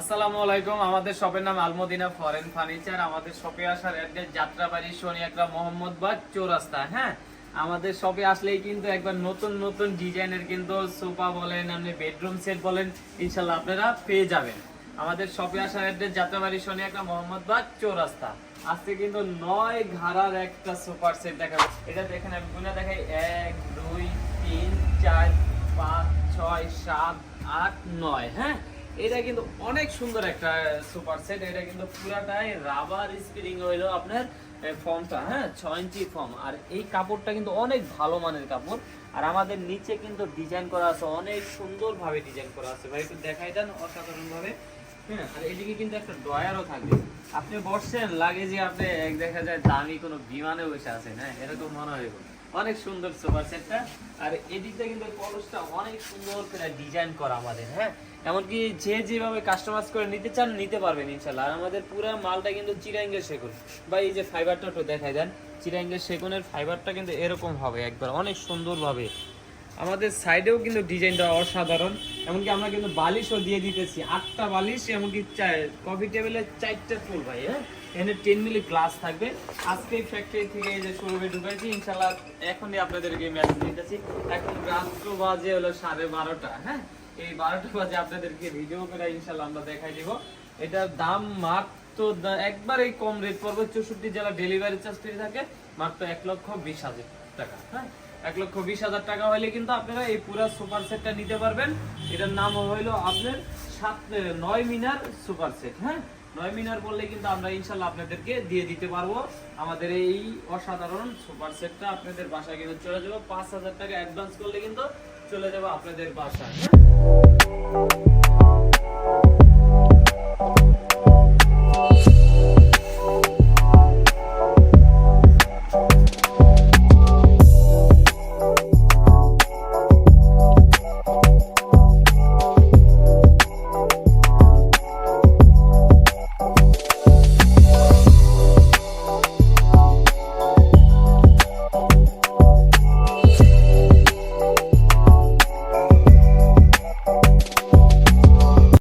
আসসালামু আলাইকুম, আমাদের শপের নাম আলমদিনা ফরেন ফার্নিচার আমাদের শপে আসার অ্যাড্রেস যাত্রাবাড়ি শনিয়াকড়া মোহাম্মদবাগ চৌরাস্তা হ্যাঁ? আমাদের শপে আসলেই কিন্তু একবার নতুন নতুন ডিজাইনের কিন্তু সোফা বলেন, আপনি বেডরুম সেট বলেন, ইনশাল্লাহ আপনারা পেয়ে যাবেন। আমাদের শপে আসার অ্যাড্রেস যাত্রাবাড়ি শনিয়াকড়া মোহাম্মদবাগ চৌরাস্তা। আজকে কিন্তু নয় ঘাড়ার একটা সুপার সেট দেখাবো। এটা দেখেন, আমি গুনা দেখাই, এক, দুই, তিন, চার, পাঁচ, ছয়, সাত, আট, নয় হ্যাঁ? এটা কিন্তু অনেক সুন্দর একটা সুপার সেট। এটা কিন্তু পুরাটাই রাবার স্প্রিং হইল আপনার ফর্মটা হ্যাঁ ছয় ইঞ্চি ফর্ম আর এই কাপড়টা কিন্তু অনেক ভালো মানের কাপড়। আর আমাদের নিচে কিন্তু ডিজাইন করা আছে, অনেক সুন্দর ভাবে ডিজাইন করা আছে। ভাই, একটু দেখাই দেন অসাধারণ ভাবে হ্যাঁ আর এদিকে কিন্তু একটা ড্রয়ারও থাকবে। আপনি বসছেন লাগে যে আপনি, এক দেখা যায় দামি কোনো বিমানে বসে আছেন হ্যাঁ এরকম মনে হয় অনেক সুন্দর সোফা সেটটা আর এদিকটা কিন্তু কলসটা অনেক সুন্দর করে ডিজাইন করা আমাদের হ্যাঁ? এমনকি যে যেভাবে কাস্টমাইজ করে নিতে চান, নিতে পারবেন ইনশাল্লাহ আর আমাদের পুরো মালটা কিন্তু চিরাঙ্গের সেগুন। বা এই যে ফাইবারটা একটু দেখাই দেন, চিরাঙ্গের সেগুনের ফাইবারটা কিন্তু এরকম হবে একবার, অনেক সুন্দরভাবে। আমাদের সাইডেও কিন্তু ডিজাইনটা অসাধারণ। এমনকি আমরা কিন্তু বালিশও দিয়ে দিতেছি। আটটা বালিশ, এমনকি কফি টেবিলে চারটে ফুল ভাই হ্যাঁ? এখানে টেন মিলি গ্লাস থাকবে। আজকে ফ্যাক্টরি থেকে যে শোরুমে ঢুকাইছি ইনশাল্লাহ এখনই আপনাদেরকে মেসেজ দিতেছি। এখন রাত্র বাজে হলো সাড়ে বারোটা হ্যাঁ? এই বারোটা বাজে আপনাদেরকে ভিডিও করে ইনশাল্লাহ আমরা দেখাই দিব। এটার দাম মাত্র একবারেই কম রেট পড়বে। চৌষট্টি জেলা ডেলিভারি চার্জ থাকে, মাত্র এক লক্ষ বিশ হাজার। টাকা হ্যাঁ? এক লক্ষ বিশ হাজার টাকা হলে কিন্তু আপনারা এই পুরো সুপার সেটটা নিতে পারবেন। এটার নাম হইল আপনার সাত নয় মিনার সুপার সেট হ্যাঁ? নয় মিনার বললে কিন্তু আমরা ইনশাল্লাহ আপনাদেরকে দিয়ে দিতে পারব। আমাদের এই অসাধারণ সুপার সেটটা আপনাদের বাসায় কিন্তু চলে যাব। পাঁচ হাজার টাকা অ্যাডভান্স করলে কিন্তু চলে যাব আপনাদের বাসায় হ্যাঁ?